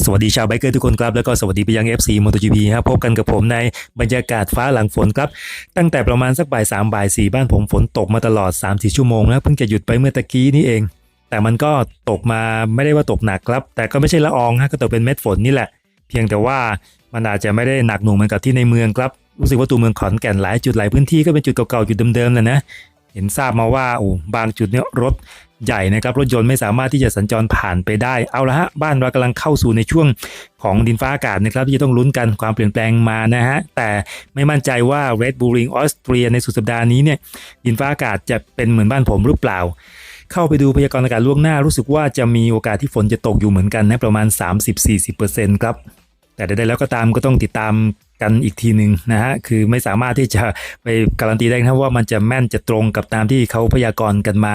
สวัสดีชาวไบเกอร์ทุกคนครับแล้วก็สวัสดีไปยัง FC MotoGP ครับพบกันกับผมในบรรยากาศฟ้าหลังฝนครับ ตั้งแต่ประมาณสักบ่ายสามบ่ายสี่บ้านผมฝนตกมาตลอด3ามสี่ชั่วโมงแล้วเพิ่งจะหยุดไปเมื่อตะกี้นี่เอง แต่มันก็ตกมาไม่ได้ว่าตกหนักครับ แต่ก็ไม่ใช่ละอองฮะก็ตกเป็นเม็ดฝนนี่แหละ เพียงแต่ว่ามันอาจจะไม่ได้หนักหน่วงเหมือนกับที่ในเมืองครับรู้สึกว่าตัวเมืองขอนแก่นหลายจุดหลายพื้นที่ก็เป็นจุดเก่าๆจุดเดิมๆแหละนะเห็นทราบมาว่าโอ้บางจุดเนี่ยรถ ใหญ่นะครับรถยนต์ไม่สามารถที่จะสัญจรผ่านไปได้เอาละฮะบ้านเรากำลังเข้าสู่ในช่วงของดินฟ้าอากาศนะครับที่จะต้องลุ้นกันความเปลี่ยนแปลงมานะฮะแต่ไม่มั่นใจว่า Red Bull Ring ออสเตรียในสุดสัปดาห์นี้เนี่ยดินฟ้าอากาศจะเป็นเหมือนบ้านผมหรือเปล่า เข้าไปดูพยากรณ์อากาศล่วงหน้ารู้สึกว่าจะมีโอกาสที่ฝนจะตกอยู่เหมือนกันนะประมาณ 30-40%ครับแต่ใดๆแล้วก็ตามก็ต้องติดตาม กันอีกทีหนึ่งนะฮะคือไม่สามารถที่จะไปการันตีได้นะว่ามันจะแม่นจะตรงกับตามที่เขาพยากรณ์กันมา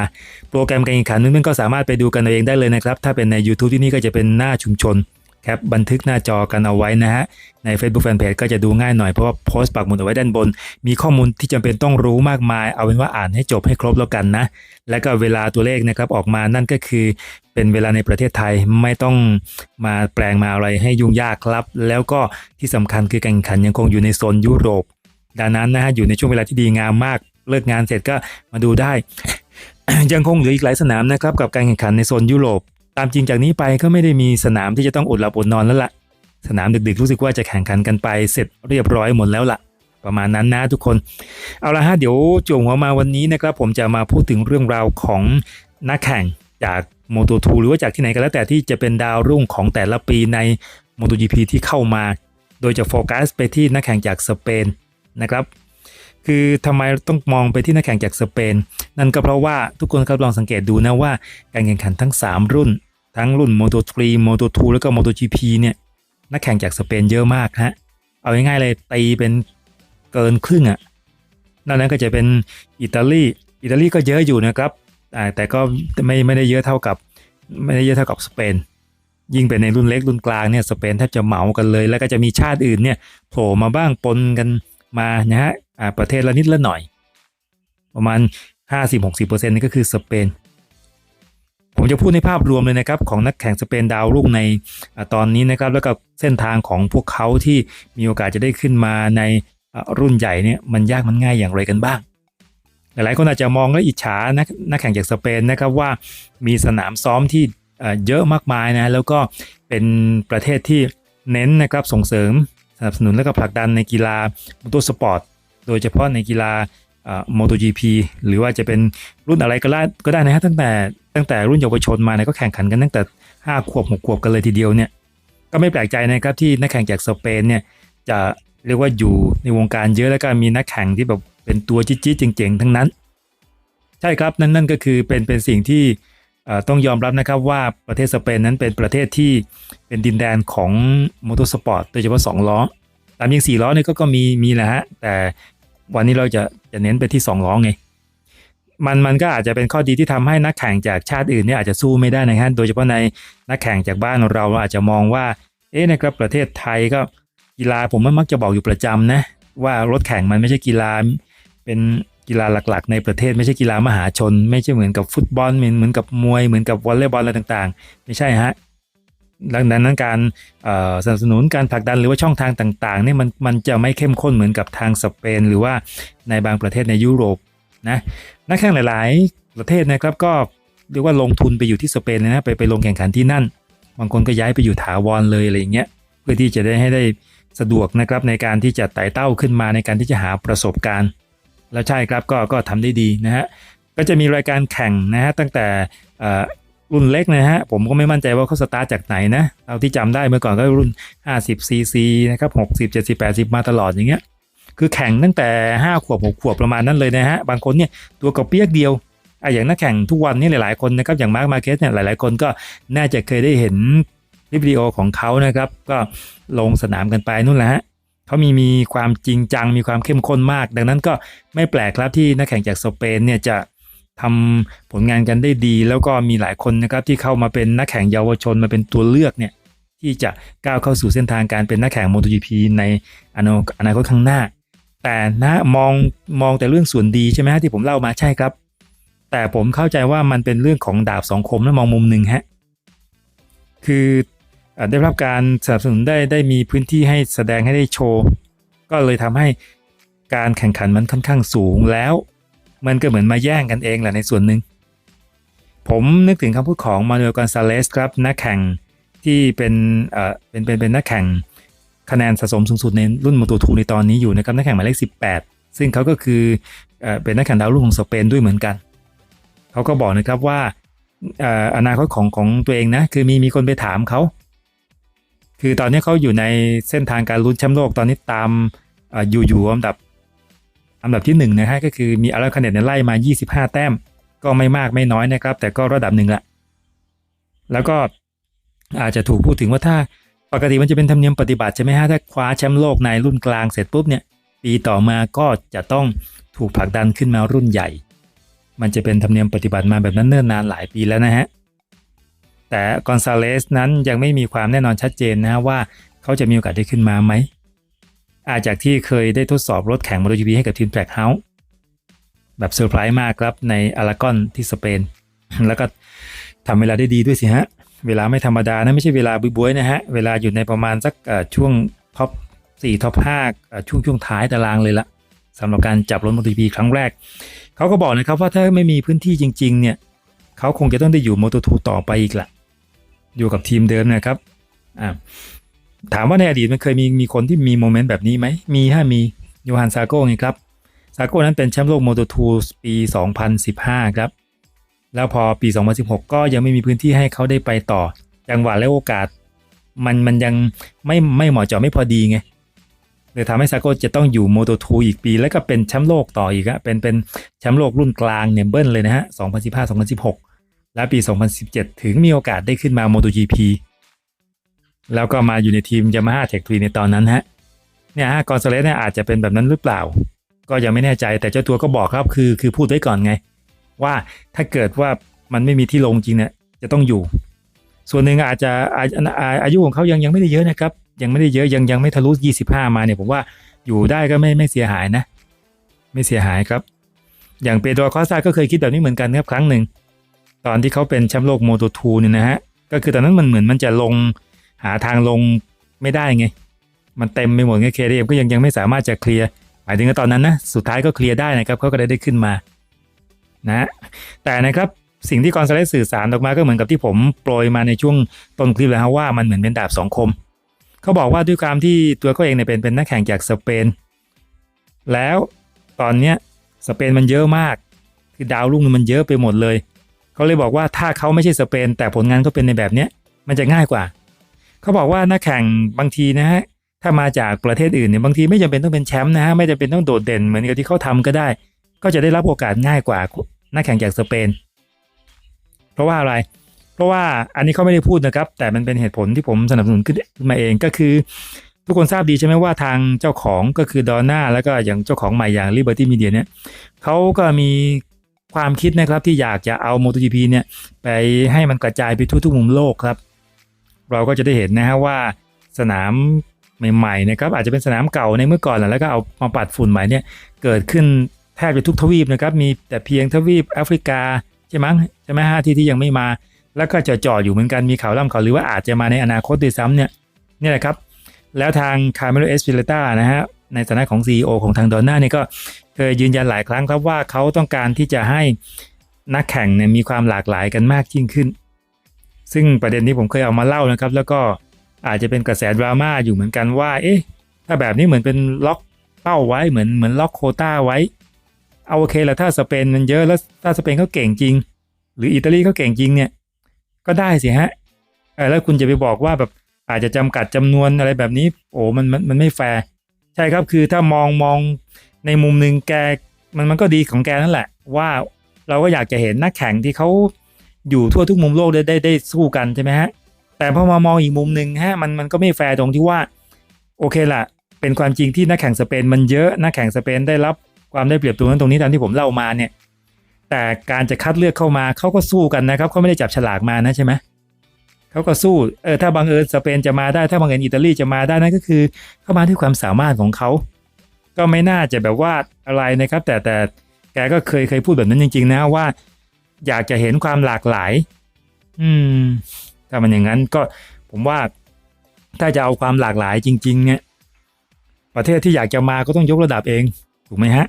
โปรแกรมการแข่งขันนั้นก็สามารถไปดูกันเอาเองได้เลยนะครับ ถ้าเป็นใน YouTube ที่นี่ก็จะเป็นหน้าชุมชน แคปบันทึกหน้าจอกันเอาไว้นะฮะ ใน Facebook Fanpage ก็จะดูง่ายหน่อยเพราะว่าโพสต์ปักหมุดเอาไว้ด้านบน มีข้อมูลที่จำเป็นต้องรู้มากมาย เอาเป็นว่าอ่านให้จบให้ครบแล้วกันนะ แล้วก็เวลาตัวเลขนะครับออกมานั่นก็คือเป็นเวลาในประเทศไทยไม่ต้องมาแปลงมาอะไรให้ยุ่งยากครับ แล้วก็ที่สำคัญคือการแข่งขันยังคงอยู่ในโซนยุโรป ดังนั้นนะฮะอยู่ในช่วงเวลาที่ดีงามมาก เลิกงานเสร็จก็มาดูได้ ยังคงเหลืออีกหลายสนามนะครับกับการแข่งขันในโซนยุโรป ตามจริงจากนี้ไปก็ไม่ได้มีสนามที่จะต้องอดหลับอดนอนแล้วล่ะ สนามดึกๆรู้สึกว่าจะแข่งขันกันไปเสร็จเรียบร้อยหมดแล้วล่ะ ประมาณนั้นนะทุกคน เอาละฮะเดี๋ยวจวงหัวมาวันนี้นะครับ ผมจะมาพูดถึงเรื่องราวของนักแข่งจากโมโตทูหรือว่าจากที่ไหนก็แล้วแต่ที่จะเป็นดาวรุ่งของแต่ละปีใน MotoGP ที่เข้ามา โดยจะโฟกัสไปที่นักแข่งจากสเปนนะครับ คือทำไมต้องมองไปที่นักแข่งจากสเปน นั่นก็เพราะว่าทุกคนครับลองสังเกตดูนะว่าการแข่งขันทั้ง 3 รุ่น ทั้งรุ่น Moto3 Moto2 แล้วก็ MotoGP เนี่ย นักแข่งจากสเปนเยอะมากฮะ เอาง่ายๆเลยตีเป็นเกินครึ่งอะ่ะนอกนั้นก็จะเป็นอิตาลี อิตาลีก็เยอะอยู่นะครับอ่แต่ก็ไม่ไม่ได้เยอะเท่ากับ ไม่ได้เยอะเท่ากับสเปน ยิ่งเป็นในรุ่นเล็กรุ่นกลางเนี่ยสเปนแทบจะเหมากันเลย แล้วก็จะมีชาติอื่นเนี่ยโผล่มาบ้างปนกันมานะฮะประเทศละนิดละหน่อย ประมาณ 50-60%นี่ก็คือสเปน ผมจะพูดในภาพรวมเลยนะครับของนักแข่งสเปนดาวรุ่งในอตอนนี้นะครับแล้วก็เส้นทางของพวกเขาที่มีโอกาสจะได้ขึ้นมาในรุ่นใหญ่เนี่ยมันยากมันง่ายอย่างไรกันบ้าง หลายคนอาจจะมองและอิจฉานักนักแข่งจากสเปนนะครับว่ามีสนามซ้อมที่เยอะมากมายนะแล้วก็เป็นประเทศที่เน้นนะครับส่งเสริมสนับสนุนและก็ผลักดันในกีฬามอเตอร์สปอร์ตโดยเฉพาะในกีฬา MotoGP หรือว่าจะเป็นรุ่นอะไรก็ได้ก็ได้นะฮะตั้งแต่ตั้งแต่รุ่นเยาวชนมาเนี่ยก็แข่งขันกันตั้งแต่ 5 ขวบ 6 ขวบกันเลยทีเดียวเนี่ยก็ไม่แปลกใจนะครับที่นักแข่งจากสเปนเนี่ยจะเรียกว่าอยู่ในวงการเยอะแล้วก็มีนักแข่งที่แบบเป็นตัวจี๊ดๆเจ๋งๆ ทั้งนั้น ใช่ครับนั่นนั่นก็คือเป็นเป็นสิ่งที่ต้องยอมรับนะครับว่าประเทศสเปนนั้นเป็นประเทศที่เป็นดินแดนของมอเตอร์สปอร์ตโดยเฉพาะ2ล้อตามยิง4ล้อเนี่ยก็ก็มีมีแหละฮะแต่วันนี้เราจะ จะเน้นไปที่2ล้อไงมันมันก็อาจจะเป็นข้อดีที่ทำให้นักแข่งจากชาติอื่นเนี่ยอาจจะสู้ไม่ได้นะฮะโดยเฉพาะในนักแข่งจากบ้านเราเราอาจจะมองว่า เอ๊ะนะครับประเทศไทยก็กีฬาผมมักจะบอกอยู่ประจำนะว่ารถแข่งมันไม่ใช่กีฬา เป็นกีฬาหลักๆ ในประเทศไม่ใช่กีฬามหาชน ไม่ใช่เหมือนกับฟุตบอลเหมือนเหมือนกับมวยเหมือนกับวอลเลย์บอลอะไรต่างๆ ไม่ใช่ฮะ ดังนั้นการสนับสนุนการผลักดันหรือว่าช่องทางต่างๆเนี่ยมันมันจะไม่เข้มข้นเหมือนกับทางสเปน หรือว่าในบางประเทศในยุโรปนะนักแข่งหลาย ๆ ประเทศนะครับก็เรียกว่าลงทุนไปอยู่ที่สเปนเลยนะไปไปลงแข่งขันที่นั่น บางคนก็ย้ายไปอยู่ถาวรเลยอะไรอย่างเงี้ยเพื่อที่จะได้ให้ได้สะดวกนะครับในการที่จะไต่เต้าขึ้นมาในการที่จะหาประสบการณ์ แล้วใช่ครับก็ก็ทำได้ดีนะฮะก็จะมีรายการแข่งนะฮะตั้งแต่ รุ่นเล็กนะฮะ ผมก็ไม่มั่นใจว่าเขาสตาร์จากไหนนะเอาที่จำได้เมื่อก่อนก็รุ่น 50 cc นะครับ 60 70 80 มาตลอดอย่างเงี้ย คือแข่งตั้งแต่ 5 ขวบ 6 ขวบประมาณนั้นเลยนะฮะ บางคนเนี่ยตัวกระเปียกเดียวอะอย่างนักแข่งทุกวันนี้หลายๆคนนะครับ อย่างมาร์คมาเกสเนี่ยหลายๆคนก็น่าจะเคยได้เห็นคลิปวิดีโอของเขานะครับ ก็ลงสนามกันไปนู่นแหละฮะเขามีมีความจริงจังมีความเข้มข้นมาก ดังนั้นก็ไม่แปลกครับที่นักแข่งจากสเปนเนี่ยจะ ทำผลงานกันได้ดี แล้วก็มีหลายคนนะครับที่เข้ามาเป็นนักแข่งเยาวชนมาเป็นตัวเลือกเนี่ยที่จะก้าวเข้าสู่เส้นทางการเป็นนักแข่ง MotoGP ในอนาอนาคตข้างหน้า แต่นะมองมองแต่เรื่องส่วนดีใช่ไหมฮะที่ผมเล่ามาใช่ครับ แต่ผมเข้าใจว่ามันเป็นเรื่องของดาบสองคมและมองมุมหนึ่งฮะคือเอ่อได้รับการสนับสนุนได้ได้มีพื้นที่ให้แสดงให้ได้โชว์ ก็เลยทำให้การแข่งขันมันค่อนข้างสูงแล้ว มันก็เหมือนมาแย่งกันเองแหละในส่วนหนึ่ง ผมนึกถึงคำพูดของมานูเอลกอนซาเลสครับนักแข่งที่เป็นเอ่อเป็นเป็นเป็นนักแข่งคะแนนสะสมสูงสุดในรุ่นม o ต o 2ในตอนนี้อยู่นะครับนักแข่งหมายเลข18 ซึ่งเขาก็คือเอ่อเป็นนักแข่งดาวรุ่งของสเปนด้วยเหมือนกัน เขาก็บอกนะครับว่าเอ่ออนาคตของของตัวเองนะคือมีมีคนไปถามเขาคือตอนนี้เขาอยู่ในเส้นทางการลุ้นแชมป์โลกตอนนี้ตามเอ่ออยู่อยู่อันดับ อันดับที่หนึ่งนะฮะก็คือมีอารัคเนตเนี่ยไล่มา 25 แต้ม ก็ไม่มากไม่น้อยนะครับ แต่ก็ระดับหนึ่งละแล้วก็อาจจะถูกพูดถึงว่าถ้าปกติมันจะเป็นธรรมเนียมปฏิบัติใช่ไหมฮะถ้าคว้าแชมป์โลกในรุ่นกลางเสร็จปุ๊บเนี่ยปีต่อมาก็จะต้องถูกผลักดันขึ้นมารุ่นใหญ่ มันจะเป็นธรรมเนียมปฏิบัติมาแบบนั้นเนิ่นนานหลายปีแล้วนะฮะแต่กอนซาเลสนั้นยังไม่มีความแน่นอนชัดเจนนะฮะว่าเขาจะมีโอกาสได้ขึ้นมาไหม อาจากที่เคยได้ทดสอบรถแข่ง MotoGP ให้กับทีม Trackhouse แบบเซอร์ไพรส์มากครับในอารากอนที่สเปน แล้วก็ทำเวลาได้ดีด้วยสิฮะ เวลาไม่ธรรมดานะ ไม่ใช่เวลาบุ้ยๆนะฮะ เวลาอยู่ในประมาณสักช่วงท็อป4ท็อป5ช่วงช่วงท้ายตารางเลยละสำหรับการจับรถ MotoGP ครั้งแรก เขาก็บอกนะครับว่าถ้าไม่มีพื้นที่จริง ๆ เนี่ยเขาคงจะต้องได้อยู่ Moto2 ต่อไปอีกละอยู่กับทีมเดิมนะครับอ่า ถามว่าในอดีตมันเคยมีมีคนที่มีโมเมนต์แบบนี้ไหม มีฮะมีโยฮันซาโก้ไงครับ ซาโก้นั้นเป็นแชมป์โลก Moto2 ปี 2015 ครับ แล้วพอปี 2016 ก็ยังไม่มีพื้นที่ให้เขาได้ไปต่อ จังหวะและโอกาส มันมันยังไม่ไม่เหมาะเจาะไม่พอดีไงเลยทำให้ซาโก้จะต้องอยู่ Moto2 อีกปี แล้วก็เป็นแชมป์โลกต่ออีกอะเป็นเป็นแชมป์โลกรุ่นกลางเนี่ยเบิ้ลเลยนะฮะ 2015-2016 และปี 2017 ถึงมีโอกาสได้ขึ้นมา MotoGP แล้วก็มาอยู่ในทีม Yamaha Tech 3ในตอนนั้นฮะเนี่ยฮะกอนซาเลสเนี่ยอาจจะเป็นแบบนั้นหรือเปล่า ก็ยังไม่แน่ใจแต่เจ้าตัวก็บอกครับคือคือพูดไว้ก่อนไง ว่าถ้าเกิดว่ามันไม่มีที่ลงจริงเนี่ยจะต้องอยู่ ส่วนหนึ่งอาจจะอาอาอายุของเขายังยังไม่ได้เยอะนะครับ ยังไม่ได้เยอะยังยังไม่ทะลุ 25 มาเนี่ยผมว่าอยู่ได้ก็ไม่ไม่เสียหายนะ ไม่เสียหายครับ อย่างเปโดรคอสตาก็เคยคิดแบบนี้เหมือนกันครับครั้งหนึ่งตอนที่เขาเป็นแชมป์โลกโมโตทูเนี่ยนะฮะก็คือตอนนั้นมันเหมือนมันจะลง หาทางลงไม่ได้ไง มันเต็มไปหมดไงเคเก็ยังยังไม่สามารถจะเคลียร์หมายถึงว่าตอนนั้นนะสุดท้ายก็เคลียร์ได้นะครับเขาก็ได้ได้ขึ้นมานะแต่นะครับสิ่งที่กอนซาเลสสื่อสารออกมาก็เหมือนกับที่ผมโปรยมาในช่วงต้นคลิปแล้วฮะว่ามันเหมือนเป็นดาบสองคมเขาบอกว่าด้วยความที่ตัวเขาเองเนี่ยเป็นเป็นนักแข่งจากสเปน แล้วตอนเนี้ยสเปนมันเยอะมาก คือดาวรุ่งมันเยอะไปหมดเลย เขาเลยบอกว่าถ้าเขาไม่ใช่สเปน แต่ผลงานเขาเป็นในแบบเนี้ยมันจะง่ายกว่า เขาบอกว่านักแข่งบางทีนะฮะถ้ามาจากประเทศอื่นเนี่ยบางทีไม่จำเป็นต้องเป็นแชมป์นะฮะไม่จำเป็นต้องโดดเด่นเหมือนกับที่เขาทำก็ได้ ก็จะได้รับโอกาสง่ายกว่านักแข่งจากสเปน เพราะว่าอะไร เพราะว่าอันนี้เขาไม่ได้พูดนะครับ แต่มันเป็นเหตุผลที่ผมสนับสนุนขึ้นมาเองก็คือ ทุกคนทราบดีใช่ไหมว่าทางเจ้าของก็คือดอนน่าแล้วก็อย่างเจ้าของใหม่อย่าง Liberty Media เนี่ยเขาก็มีความคิดนะครับที่อยากจะเอา MotoGP เนี่ยไปให้มันกระจายไปทั่วทุกมุมโลกครับ เราก็จะได้เห็นนะฮะว่าสนามใหม่ๆนะครับอาจจะเป็นสนามเก่าในเมื่อก่อนแหละแล้วก็เอามาปัดฝุ่นใหม่เนี่ยเกิดขึ้นแทบจะทุกทวีปนะครับมีแต่เพียงทวีปแอฟริกาใช่ไหมใช่ไหมฮะที่ที่ยังไม่มา แล้วก็จะจ่ออยู่เหมือนกันมีข่าวล่ำข่าวหรือว่าอาจจะมาในอนาคตด้วยซ้ำเนี่ยนี่แหละครับ แล้วทางคาร์เมโลเอสพิเลต้านะฮะในฐานะของ CEO ของทางดอนน่าเนี่ยก็เคยยืนยันหลายครั้งครับว่าเขาต้องการที่จะให้นักแข่งเนี่ยมีความหลากหลายกันมากยิ่งขึ้น ซึ่งประเด็นนี้ผมเคยเอามาเล่านะครับ แล้วก็อาจจะเป็นกระแสดราม่าอยู่เหมือนกันว่า เอ๊ะ ถ้าแบบนี้เหมือนเป็นล็อกเป้าไว้เหมือนเหมือนล็อกโคต้าไว้ เอาโอเคแล้วถ้าสเปนมันเยอะแล้วถ้าสเปนเขาเก่งจริง หรืออิตาลีเขาเก่งจริงเนี่ย ก็ได้สิฮะแล้วคุณจะไปบอกว่าแบบอาจจะจำกัดจำนวนอะไรแบบนี้ โอ้มันมันมันไม่แฟร์ใช่ครับคือถ้ามองมองในมุมหนึ่งแกมันมันก็ดีของแกนั่นแหละ ว่าเราก็อยากจะเห็นนักแข่งที่เขา อยู่ทั่วทุกมุมโลกได้ได้ได้สู้กันใช่ไหมฮะแต่พอมามองอีกมุมหนึ่งฮะมันมันก็ไม่แฟร์ตรงที่ว่าโอเคละเป็นความจริงที่นักแข่งสเปนมันเยอะนักแข่งสเปนได้รับความได้เปรียบตรงนั้นตรงนี้ตามที่ผมเล่ามาเนี่ย แต่การจะคัดเลือกเข้ามาเขาก็สู้กันนะครับเขาไม่ได้จับฉลากมานะใช่ไหมเขาก็สู้เออถ้าบังเอิญสเปนจะมาได้ถ้าบังเอิญอิตาลีจะมาได้นั่นก็คือเข้ามาด้วยความสามารถของเขาก็ไม่น่าจะแบบว่าอะไรนะครับ แต่แต่แกก็เคยเคยพูดแบบนั้นจริง ๆ นะว่า อยากจะเห็นความหลากหลาย อืม ถ้ามันอย่างนั้นก็ผมว่าถ้าจะเอาความหลากหลายจริง ๆ เนี่ย ประเทศที่อยากจะมาก็ต้องยกระดับเอง ถูกไหมฮะ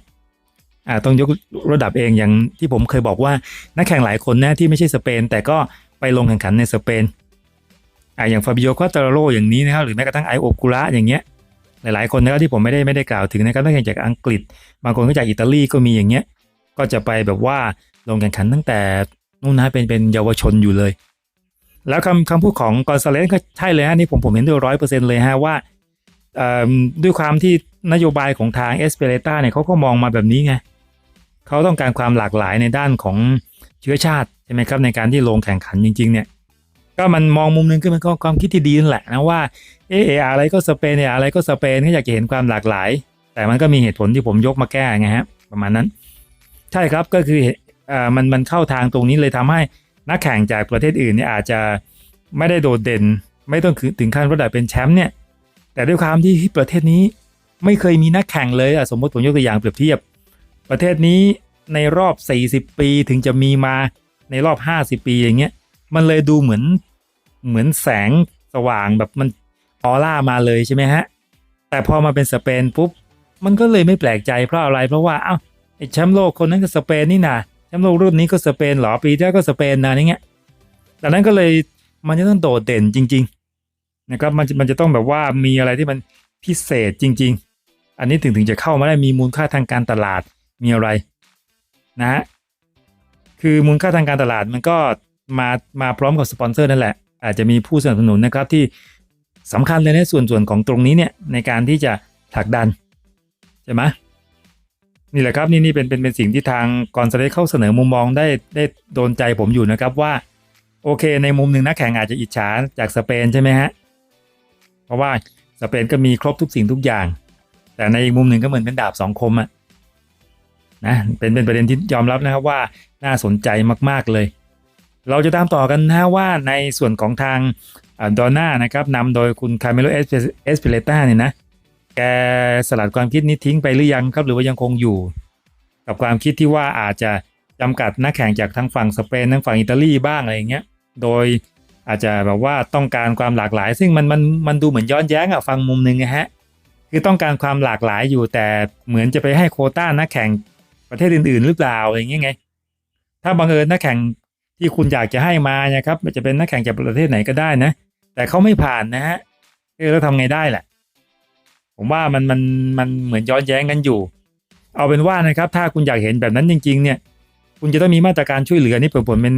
อ่า ต้องยกระดับเองอย่างที่ผมเคยบอกว่า นักแข่งหลายคนนะที่ไม่ใช่สเปน แต่ก็ไปลงแข่งขันในสเปน อ่าอย่างฟาบิโอควาตาโรอย่างนี้นะครับหรือแม้กระทั่งไอโอกุระอย่างเงี้ย หลายๆคนนะครับที่ผมไม่ได้ไม่ได้กล่าวถึงนะครับนักแข่งจากอังกฤษ บางคนก็จากอิตาลีก็มีอย่างเงี้ย ก็จะไปแบบว่า ลงแข่งขันตั้งแต่นู่นนะเป็นเป็นเยาวชนอยู่เลย แล้วคำคำพูดของกอนซาเลสก็ใช่เลยฮะนี่ผมผมเห็นด้วยร้อยเปอร์เซ็นต์เลยฮะว่าด้วยความที่นโยบายของทางเอสเปเรต้าเนี่ยเขาก็มองมาแบบนี้ไงเขาต้องการความหลากหลายในด้านของเชื้อชาติใช่ไหมครับในการที่ลงแข่งขันจริงๆเนี่ยก็มันมองมุมหนึงก็มันก็ความคิดที่ดีนั่นแหละนะว่าเอออะไรก็สเปนเนี่ยอะไรก็สเปนก็อยากจะเห็นความหลากหลาย แต่มันก็มีเหตุผลที่ผมยกมาแก้ไงฮะประมาณนั้น ใช่ครับก็คือเอ่อ มันมันเข้าทางตรงนี้เลยทำให้นักแข่งจากประเทศอื่นเนี่ยอาจจะไม่ได้โดดเด่น ไม่ต้องถึงขั้นระดับเป็นแชมป์เนี่ยแต่ด้วยความที่ประเทศนี้ไม่เคยมีนักแข่งเลยอะสมมติผมยกตัวอย่างเปรียบเทียบ ประเทศนี้ในรอบ 40 ปีถึงจะมีมาในรอบ 50 ปีอย่างเงี้ยมันเลยดูเหมือนเหมือนแสงสว่างแบบมันออร่ามาเลยใช่ไหมฮะ แต่พอมาเป็นสเปนปุ๊บ มันก็เลยไม่แปลกใจเพราะอะไร เพราะว่า เอ้าไอ้แชมป์โลกคนนั้นก็สเปนนี่นะ แชมป์โลกรุ่นนี้ก็สเปนเหรอปีที่แล้วก็สเปนนะอย่างเงี้ยดังนั้นก็เลยมันจะต้องโดดเด่นจริง ๆ นะครับมันจะมันจะต้องแบบว่ามีอะไรที่มันพิเศษจริง ๆ อันนี้ถึงถึงจะเข้ามาได้มีมูลค่าทางการตลาดมีอะไรนะฮะคือมูลค่าทางการตลาดมันก็มามาพร้อมกับสปอนเซอร์นั่นแหละ อาจจะมีผู้สนับสนุนนะครับที่สำคัญเลยในส่วนส่วนของตรงนี้เนี่ยในการที่จะผลักดันใช่ไหม นี่แหละครับนี่นี่เป็นเป็นเป็นสิ่งที่ทางกอนซาเลสเข้าเสนอมุมมองได้ได้โดนใจผมอยู่นะครับว่า โอเค ในมุมหนึ่งนักแข่งอาจจะอิจฉาจากสเปนใช่ไหมฮะเพราะว่าสเปนก็มีครบทุกสิ่งทุกอย่าง แต่ในอีกมุมหนึ่งก็เหมือนเป็นดาบสองคมอะนะเป็นเป็นประเด็นที่ยอมรับนะครับว่าน่าสนใจมากๆเลย เราจะตามต่อกันนะว่าในส่วนของทางดอนน่านะครับนำโดยคุณคาเมโลเอสเปเลต้าเนี่ยนะ แกสลัดความคิดนี้ทิ้งไปหรือยังครับ หรือว่ายังคงอยู่ กับความคิดที่ว่าอาจจะจำกัดนักแข่งจากทั้งฝั่งสเปนทั้งฝั่งอิตาลีบ้างอะไรอย่างเงี้ย โดยอาจจะแบบว่าต้องการความหลากหลาย ซึ่งมันมันมันดูเหมือนย้อนแย้งอะฟังมุมหนึ่งนะฮะคือต้องการความหลากหลายอยู่แต่เหมือนจะไปให้โคต้านักแข่งประเทศอื่น ๆ หรือเปล่าอย่างเงี้ยไง ถ้าบังเอิญนักแข่งที่คุณอยากจะให้มานะครับมันจะเป็นนักแข่งจากประเทศไหนก็ได้นะ แต่เขาไม่ผ่านนะฮะเออแล้วทำไงได้แหละ ผมว่ามันมันมันเหมือนย้อนแย้งกันอยู่ เอาเป็นว่านะครับ ถ้าคุณอยากเห็นแบบนั้นจริง ๆ เนี่ย คุณจะต้องมีมาตรการช่วยเหลือนี่ผมผมเป็น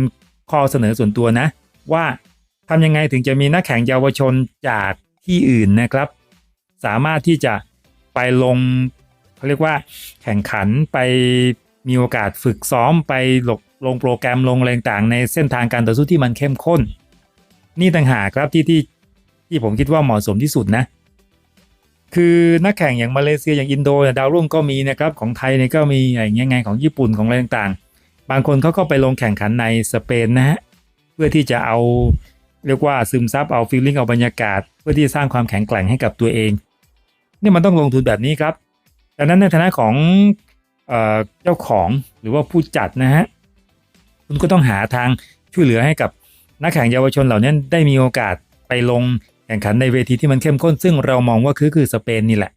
ข้อเสนอส่วนตัวนะ ว่าทำยังไงถึงจะมีนักแข่งเยาวชนจากที่อื่นนะครับ สามารถที่จะไปลงเขาเรียกว่าแข่งขันไปมีโอกาสฝึกซ้อมไปลงลงโปรแกรมลงอะไรต่างในเส้นทางการต่อสู้ที่มันเข้มข้น นี่ต่างหากครับที่ที่ที่ผมคิดว่าเหมาะสมที่สุดนะ คือนักแข่งอย่างมาเลเซียอย่างอินโดดาวรุ่งก็มีนะครับของไทยเนี่ยก็มีอย่างเงี้ยไงของญี่ปุ่นของอะไรต่างๆ บางคนเขาก็ไปลงแข่งขันในสเปนนะฮะเพื่อที่จะเอาเรียกว่าซึมซับเอาฟีลลิ่งเอาบรรยากาศ เพื่อที่จะสร้างความแข็งแกร่งให้กับตัวเองนี่มันต้องลงทุนแบบนี้ครับดังนั้นในฐานะของเอ่อเจ้าของหรือว่าผู้จัดนะฮะคุณก็ต้องหาทางช่วยเหลือให้กับนักแข่งเยาวชนเหล่านี้ได้มีโอกาสไปลง แข่งขันในเวทีที่มันเข้มข้นซึ่งเรามองว่าคือคือสเปนนี่แหละ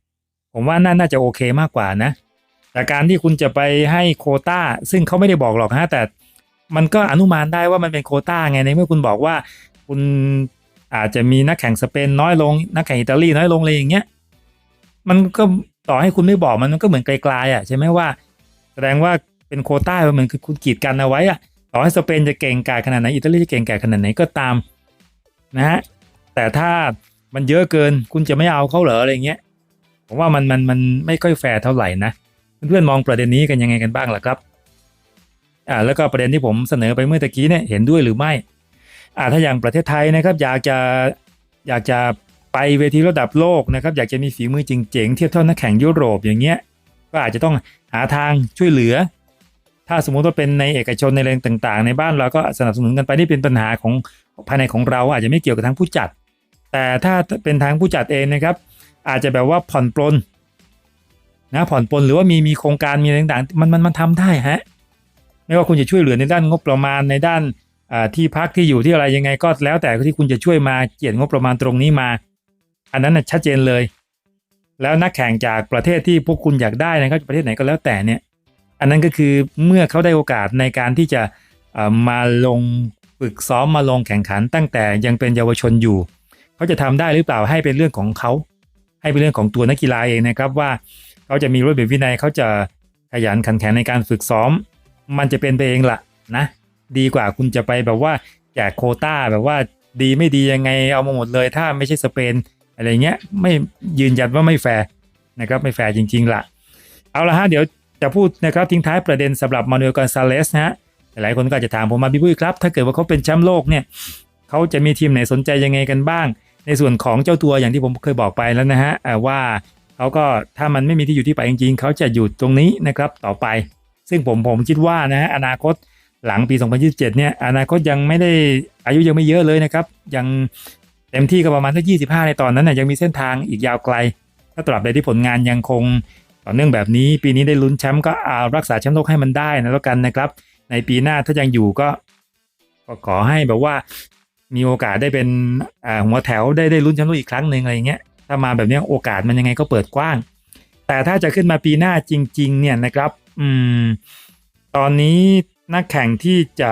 ผมว่าน่าจะโอเคมากกว่านะ แต่การที่คุณจะไปให้โคต้า ซึ่งเขาไม่ได้บอกหรอกฮะแต่มันก็อนุมานได้ว่ามันเป็นโคต้าไงในเมื่อคุณบอกว่าคุณอาจจะมีนักแข่งสเปนน้อยลง นักแข่งอิตาลีน้อยลงอะไรอย่างเงี้ยมันก็ต่อให้คุณไม่บอกมันมันก็เหมือนไกลๆอะใช่ไหมว่า แสดงว่าเป็นโคต้าเหมือนคือคุณกีดกันเอาไว้อะต่อให้สเปนจะเก่งกาขนาดไหนอิตาลีจะเก่งกาขนาดไหนก็ตามนะฮะ แต่ถ้ามันเยอะเกินคุณจะไม่เอาเขาเหรออะไรเงี้ยผมว่ามันมันมันไม่ค่อยแฟร์เท่าไหร่นะเพื่อนๆมองประเด็นนี้กันยังไงกันบ้างล่ะครับอ่าแล้วก็ประเด็นที่ผมเสนอไปเมื่อตะกี้เนี่ยเห็นด้วยหรือไม่อ่าถ้าอย่างประเทศไทยนะครับอยากจะอยากจะไปเวทีระดับโลกนะครับอยากจะมีฝีมือจริงๆเทียบเท่านักแข่งยุโรปอย่างเงี้ยก็อาจจะต้องหาทางช่วยเหลือ ถ้าสมมุติว่าเป็นในเอกชนในแรงต่าง ๆ ในบ้านเราก็สนับสนุนกันไปนี่เป็นปัญหาของภายในของเราอาจจะไม่เกี่ยวกับทางผู้จัด แต่ถ้าเป็นทางผู้จัดเองนะครับ อาจจะแบบว่าผ่อนปลนนะผ่อนปลนหรือว่ามีมีโครงการมีอะไรต่างๆมันมันมันทำได้ฮะไม่ว่าคุณจะช่วยเหลือในด้านงบประมาณในด้านที่พักที่อยู่ที่อะไรยังไงก็แล้วแต่ที่คุณจะช่วยมาเจียดงบประมาณตรงนี้มา อันนั้นนะชัดเจนเลย แล้วนักแข่งจากประเทศที่พวกคุณอยากได้นะครับประเทศไหนก็แล้วแต่เนี่ย อันนั้นก็คือเมื่อเขาได้โอกาสในการที่จะมาลงฝึกซ้อมมาลงแข่งขันตั้งแต่ยังเป็นเยาวชนอยู่ เขาจะทำได้หรือเปล่าให้เป็นเรื่องของเขา ให้เป็นเรื่องของตัวนักกีฬาเองนะครับว่าเขาจะมีระเบียบวินัยเขาจะขยันขันแข็งในการฝึกซ้อม มันจะเป็นไปเองละนะดีกว่าคุณจะไปแบบว่าแจกโคต้าแบบว่าดีไม่ดียังไงเอามาหมดเลย ถ้าไม่ใช่สเปนอะไรเงี้ยไม่ยืนยันว่าไม่แฟร์นะครับไม่แฟร์จริงๆละเอาละฮะเดี๋ยวจะพูดนะครับทิ้งท้ายประเด็นสำหรับมานูเอลกอนซาเลสนะฮะหลายคนก็จจะถามผมมาพี่ปุ้ยครับ ถ้าเกิดว่าเขาเป็นแชมป์โลกเนี่ยเขาจะมีทีมไหนสนใจยังไงกันบ้าง ในส่วนของเจ้าตัวอย่างที่ผมเคยบอกไปแล้วนะฮะว่าเขาก็ถ้ามันไม่มีที่อยู่ที่ไปจริงๆเขาจะอยู่ตรงนี้นะครับต่อไป ซึ่งผมผมคิดว่านะฮะอนาคตหลังปี 2027 เนี่ยอนาคตยังไม่ได้อายุยังไม่เยอะเลยนะครับยังเต็มที่ก็ประมาณสัก 25 ในตอนนั้นนะยังมีเส้นทางอีกยาวไกล ถ้าตราบใดที่ผลงานยังคงต่อเนื่องแบบนี้ ปีนี้ได้ลุ้นแชมป์ก็เอารักษาแชมป์โลกให้มันได้นะแล้วกันนะครับ ในปีหน้าถ้ายังอยู่ก็ขอให้แบบว่า มีโอกาสได้เป็นหัวแถวได้ได้ลุ้นแชมป์โลกอีกครั้งหนึ่งอะไรเงี้ยถ้ามาแบบนี้โอกาสมันยังไงก็เปิดกว้าง แต่ถ้าจะขึ้นมาปีหน้าจริง ๆ เนี่ยนะครับ อืม ตอนนี้นักแข่งที่จะ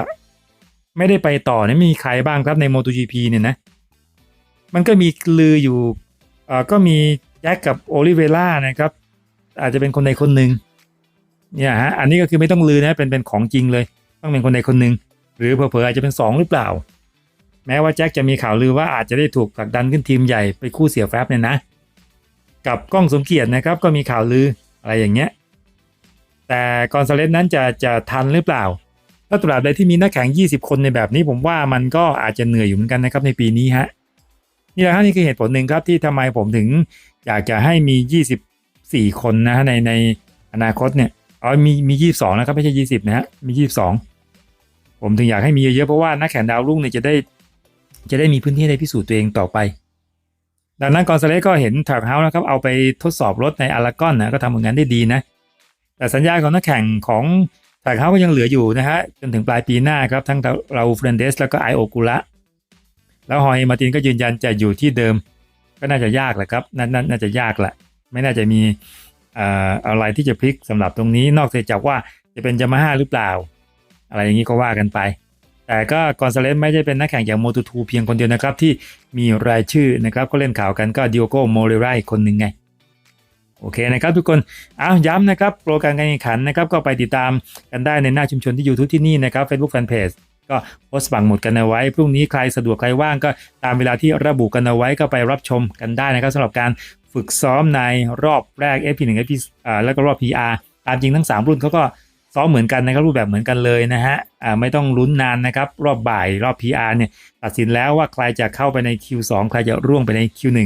ไม่ได้ไปต่อเนี่ยมีใครบ้างครับใน MotoGP เนี่ยนะ มันก็มีลืออยู่เอ่อก็มีแจ็คกับโอลิเวล่านะครับ อาจจะเป็นคนใดคนหนึ่งเนี่ยฮะอันนี้ก็คือไม่ต้องลือนะเป็นเป็นของจริงเลย ต้องเป็นคนใดคนหนึ่งหรือเผลอๆอาจจะเป็นสองหรือเปล่า แม้ว่าแจ็คจะมีข่าวลือว่าอาจจะได้ถูกผลักดันขึ้นทีมใหญ่ไปคู่เสียแฟบเนี่ยนะ กับกล้องสมเกียรตินะครับก็มีข่าวลืออะไรอย่างเงี้ย แต่กอนซาเลสนั้นจะจะทันหรือเปล่า ถ้าตราบใดที่มีนักแข่ง 20 คนในแบบนี้ผมว่ามันก็อาจจะเหนื่อยอยู่เหมือนกันนะครับในปีนี้ฮะนี่แหละฮะนี่คือเหตุผลหนึ่งครับที่ทำไมผมถึงอยากจะให้มี 24 คนนะฮะในในอนาคตเนี่ยอ๋อมีมี 22 นะครับไม่ใช่ 20 นะฮะมี 22 ผมถึงอยากให้มีเยอะๆเพราะว่านักแข่งดาวรุ่งเนี่ยจะได้ จะได้มีพื้นที่ในพิสูจน์ตัวเองต่อไป ดังนั้นกอนซาเลสก็เห็นทรัคเฮาส์นะครับเอาไปทดสอบรถในอารากอนนะก็ทำผลงานได้ดีนะ แต่สัญญาของนักแข่งของทรัคเฮาส์ก็ยังเหลืออยู่นะฮะจนถึงปลายปีหน้าครับทั้งเราเฟรนเดสแล้วก็ไอโอกุระแล้วฮอยมาตินก็ยืนยันจะอยู่ที่เดิม ก็น่าจะยากแหละครับนนน่าจะยากแหละไม่น่าจะมีอะไรที่จะพลิกสำหรับตรงนี้นอกจากว่าจะเป็นยามาฮ่าหรือเปล่า อะไรอย่างนี้ก็ว่ากันไป แต่ก็กอนซาเลสไม่ได้เป็นนักแข่งอย่างโมตูทูเพียงคนเดียวนะครับ ที่มีรายชื่อนะครับก็เล่นข่าวกันก็ดิโอโกโมเรไรคนหนึ่งไง โอเคนะครับทุกคนอ้าวย้ำนะครับ โปรแกรมการแข่งขันนะครับ ก็ไปติดตามกันได้ในหน้าชุมชนที่ YouTube ที่นี่นะครับ Facebook Fanpage ก็โพสต์ปังหมดกันเอาไว้ พรุ่งนี้ใครสะดวกใครว่างก็ตามเวลาที่ระบุกันเอาไว้ก็ไปรับชมกันได้นะครับสำหรับการฝึกซ้อมในรอบแรก FP1 FP อ่าแล้วก็รอบ PR ตามจริงทั้ง 3 รุ่นเขาก็ ซ้อมเหมือนกันนะครับรูปแบบเหมือนกันเลยนะฮะอ่าไม่ต้องลุ้นนานนะครับ รอบบ่ายรอบ PR เนี่ยตัดสินแล้วว่าใครจะเข้าไปใน Q2 ใครจะร่วงไปใน Q1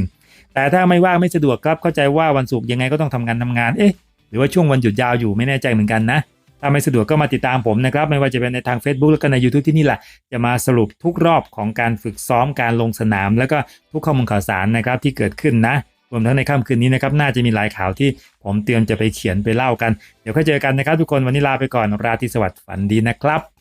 แต่ถ้าไม่ว่างไม่สะดวกครับเข้าใจว่าวันศุกร์ยังไงก็ต้องทำงานทำงานเอ๊ะหรือว่าช่วงวันหยุดยาวอยู่ไม่แน่ใจเหมือนกันนะถ้าไม่สะดวกก็มาติดตามผมนะครับ ไม่ว่าจะเป็นในทาง Facebook แล้วก็ใน YouTube ที่นี่แหละ จะมาสรุปทุกรอบของการฝึกซ้อมการลงสนาม แล้วก็ทุกข้อมูลข่าวสารนะครับที่เกิดขึ้นนะ รวมทั้งในค่ำคืนนี้นะครับน่าจะมีหลายข่าวที่ผมเตรียมจะไปเขียนไปเล่ากัน เดี๋ยวค่อยเจอกันนะครับ ทุกคนวันนี้ลาไปก่อนราตรีสวัสดิ์ฝันดีนะครับ